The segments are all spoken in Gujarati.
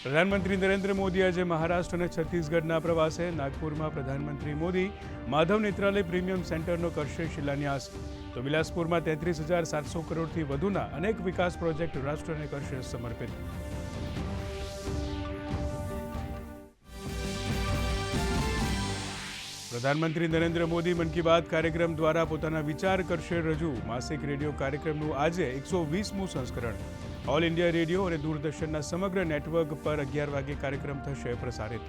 પ્રધાનમંત્રી નરેન્દ્ર મોદી આજે મહારાષ્ટ્ર અને છત્તીસગઢના પ્રવાસે. નાગપુરમાં પ્રધાનમંત્રી મોદી માધવ નેત્રાલય પ્રીમિયમ સેન્ટરનો કરશે શિલાન્યાસ. તો બિલાસપુરમાં તેત્રીસ હજાર સાતસો કરોડથી વધુના અનેક વિકાસ પ્રોજેક્ટ રાષ્ટ્રને કરશે સમર્પિત. પ્રધાનમંત્રી નરેન્દ્ર મોદી મન કી બાત કાર્યક્રમ દ્વારા પોતાના વિચાર કરશે રજૂ. માસિક રેડિયો કાર્યક્રમનું આજે એકસો વીસમું સંસ્કરણ. ઓલ ઇન્ડિયા રેડિયો અને દૂરદર્શનના સમગ્ર નેટવર્ક પર અગિયાર વાગે કાર્યક્રમ થશે પ્રસારિત.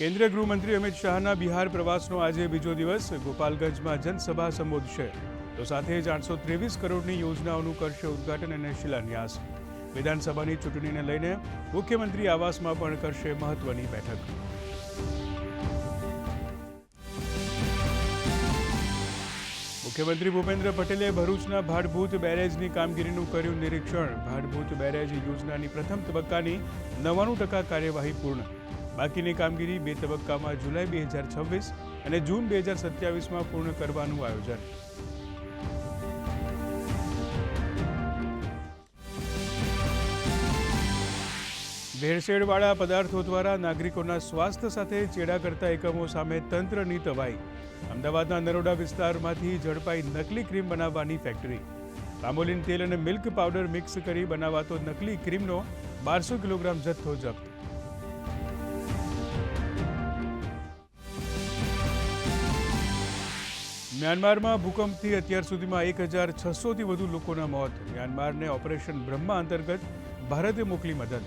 કેન્દ્રીય ગૃહમંત્રી અમિત શાહના બિહાર પ્રવાસનો આજે બીજો દિવસ ગોપાલગંજમાં જનસભા સંબોધશે. તો સાથે જ આઠસો ત્રેવીસ કરોડની યોજનાઓનું કરશે ઉદ્ઘાટન અને શિલાન્યાસ. વિધાનસભાની ચૂંટણીને લઈને મુખ્યમંત્રી આવાસમાં પણ કરશે મહત્વની બેઠક. મુખ્યમંત્રી ભૂપેન્દ્ર પટેલે ભરૂચના ભાડભૂત બેરેજની કામગીરીનું કર્યું નિરીક્ષણ. ભાડભૂત બેરેજ યોજનાની પ્રથમ તબક્કાની નવ્વાણું ટકા કાર્યવાહી પૂર્ણ. બાકીની કામગીરી બે તબક્કામાં જુલાઈ બે હજાર છવ્વીસ અને જૂન બે હજાર સત્યાવીસમાં પૂર્ણ કરવાનું આયોજન. ભેળસેળવાળા પદાર્થો દ્વારા નાગરિકોના સ્વાસ્થ્ય સાથે ચેડા કરતા એકમો સામે તંત્રની તવાઈ. અમદાવાદના નરોડા વિસ્તારમાંથી ઝડપાઈ નકલી ક્રીમ બનાવવાની ફેક્ટરી. પામોલિન તેલ અને મિલ્ક પાવડર મિક્સ કરી બનાવાતો નકલી ક્રીમનો બારસો કિલોગ્રામ જથ્થો જપ્ત. મ્યાનમારમાં ભૂકંપથી અત્યાર સુધીમાં એક હજાર છસોથી વધુ લોકોના મોત. મ્યાનમારને ઓપરેશન બ્રહ્મા અંતર્ગત ભારતે મોકલી મદદ.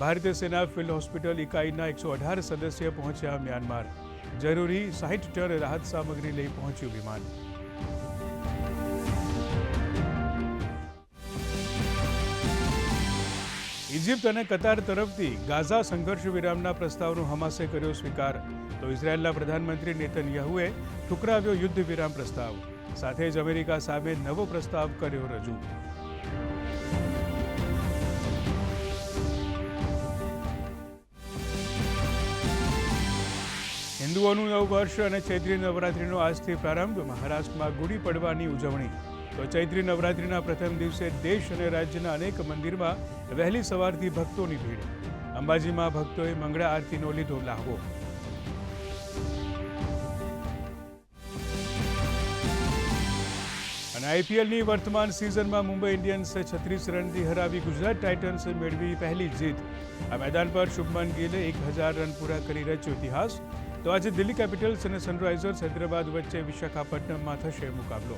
ભારતીય સેના ફિલ્ડ હોસ્પિટલ ઇકાઈના એકસો અઢાર સદસ્ય પહોંચ્યા મ્યાનમાર. જરૂરી સાહીઠ ટન રાહત સામગ્રી લઈ પહોંચ્યું વિમાન. ઇજિપ્ત અને કતાર તરફથી ગાઝા સંઘર્ષ વિરામના પ્રસ્તાવનો હમાસે કર્યો સ્વીકાર. તો ઇઝરાયેલના પ્રધાનમંત્રી નેતન્યાહુએ ઠુકરાવ્યો યુદ્ધ વિરામ પ્રસ્તાવ. સાથે જ અમેરિકા સામે નવો પ્રસ્તાવ કર્યો રજૂ. હિન્દુઓનું નવ વર્ષ અને ચૈત્રી નવરાત્રિનો આજથી પ્રારંભ. મહારાષ્ટ્રમાં ગુડી પડવાની ઉજવણી. તો ચૈત્રી નવરાત્રિના પ્રથમ દિવસે દેશ અને રાજ્યના અનેક મંદિરમાં વહેલી સવારથી ભક્તોની ભીડ. અંબાજીમાં ભક્તોએ મંગળા આરતીનો લીધો લાહવો. અને આઈપીએલની વર્તમાન સિઝનમાં મુંબઈ ઇન્ડિયન્સે છત્રીસ રનથી હરાવી ગુજરાત ટાઇટન્સે મેળવી પહેલી જીત. આ મેદાન પર શુભમન ગિલે એક હજાર રન પૂરા કરી રચ્યો ઇતિહાસ. તો આજે દિલ્હી કેપિટલ્સ અને સનરાઇઝર્સ હૈદરાબાદ વચ્ચે વિશાખાપટ્ટનમમાં થશે મુકાબલો.